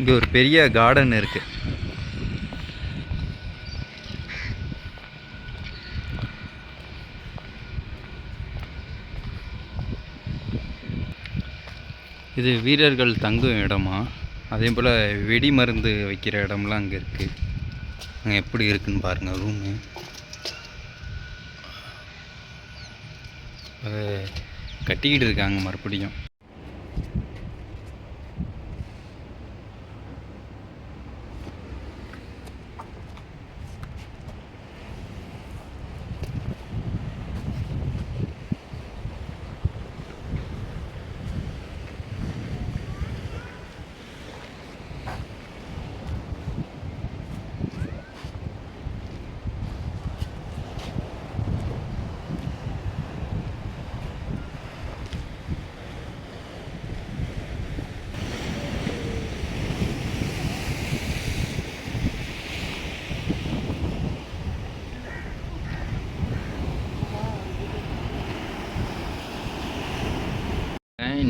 இங்கே ஒரு பெரிய கார்டன் இருக்குது இது வீரர்கள் தங்கும் இடமா? அதே போல் வெடி மருந்து வைக்கிற இடம்லாம் அங்கே இருக்குது அங்கே எப்படி இருக்குன்னு பாருங்கள் ரூமு கட்டிக்கிட்டு இருக்காங்க மறுபடியும்.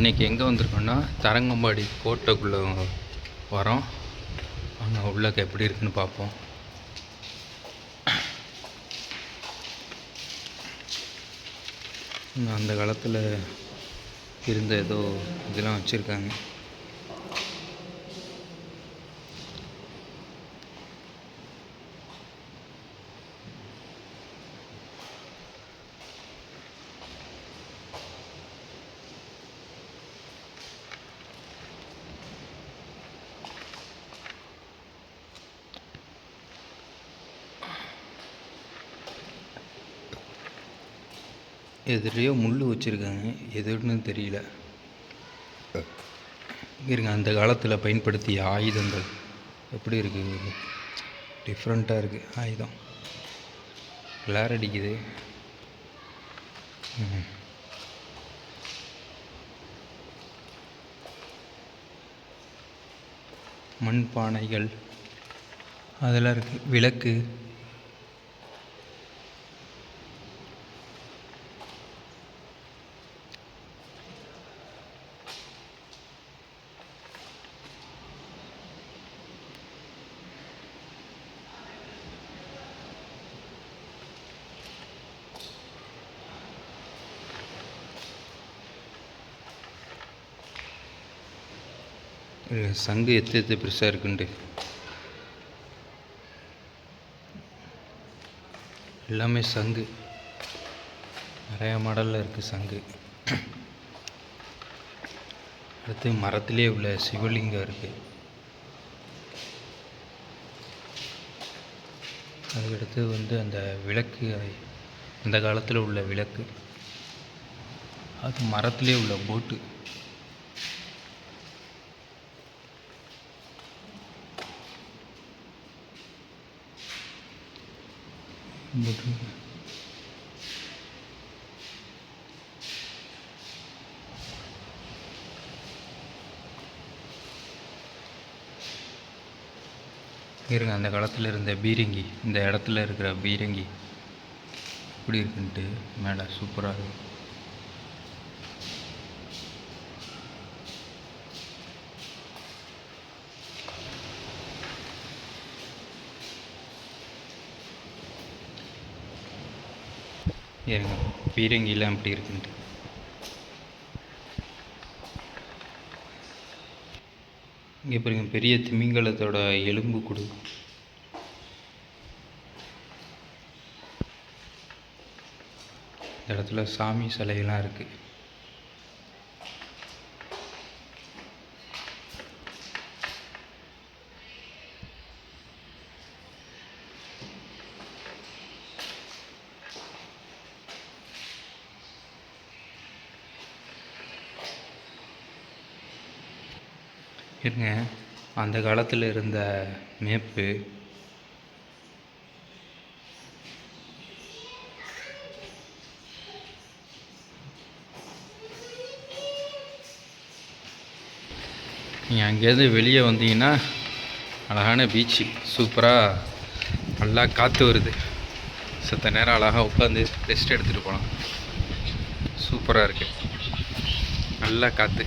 இன்றைக்கி எங்கே வந்திருக்கோன்னா தரங்கம்பாடி கோட்டைக்குள்ளே வரோம். அங்கே உள்ளக்க எப்படி இருக்குன்னு பார்ப்போம். அந்த காலத்தில் இருந்த ஏதோ இதெல்லாம் வச்சுருக்காங்க. எதுலேயோ முள் வச்சுருக்காங்க. எதுன்னு தெரியல. இருங்க அந்த காலத்தில் பயன்படுத்திய ஆயுதங்கள். எப்படி இருக்குது டிஃப்ரெண்ட்டாக இருக்குது ஆயுதம். கிளார் அடிக்குது. மண் பானைகள் அதெல்லாம் இருக்குது விளக்கு. இல்லை சங்கு எத்து எத்து பெருசாக இருக்குன்ட்டு எல்லாமே சங்கு. நிறையா மாடலில் இருக்குது சங்கு. அடுத்து மரத்திலே உள்ள சிவலிங்கம் இருக்குது அதுக்கடுத்து வந்து அந்த விளக்கு அந்த காலத்தில் உள்ள விளக்கு. அது மரத்திலே உள்ள போட்டு. இருங்க அந்த காலத்தில் இருந்த பீரங்கி இந்த இடத்துல இருக்கிற பீரங்கி எப்படி இருக்குன்ட்டு மேலே சூப்பராக இருக்கும் இருங்க பீரங்கிலாம் எப்படி இருக்குன்ட்டு. இங்கே பாருங்க பெரிய திமிங்கலத்தோட எலும்பு கொடு. இந்த இடத்துல சாமி சிலையெல்லாம் இருக்குது இருங்க. அந்த காலத்தில் இருந்த மேப்பு. நீங்கள் அங்கேருந்து வெளியே வந்தீங்கன்னா அழகான பீச்சு சூப்பராக நல்லா காற்று வருது. சத்த நேரம் அழகாக உட்காந்து ரெஸ்ட் எடுத்துகிட்டு போகலாம் சூப்பராக இருக்குது நல்லா காற்று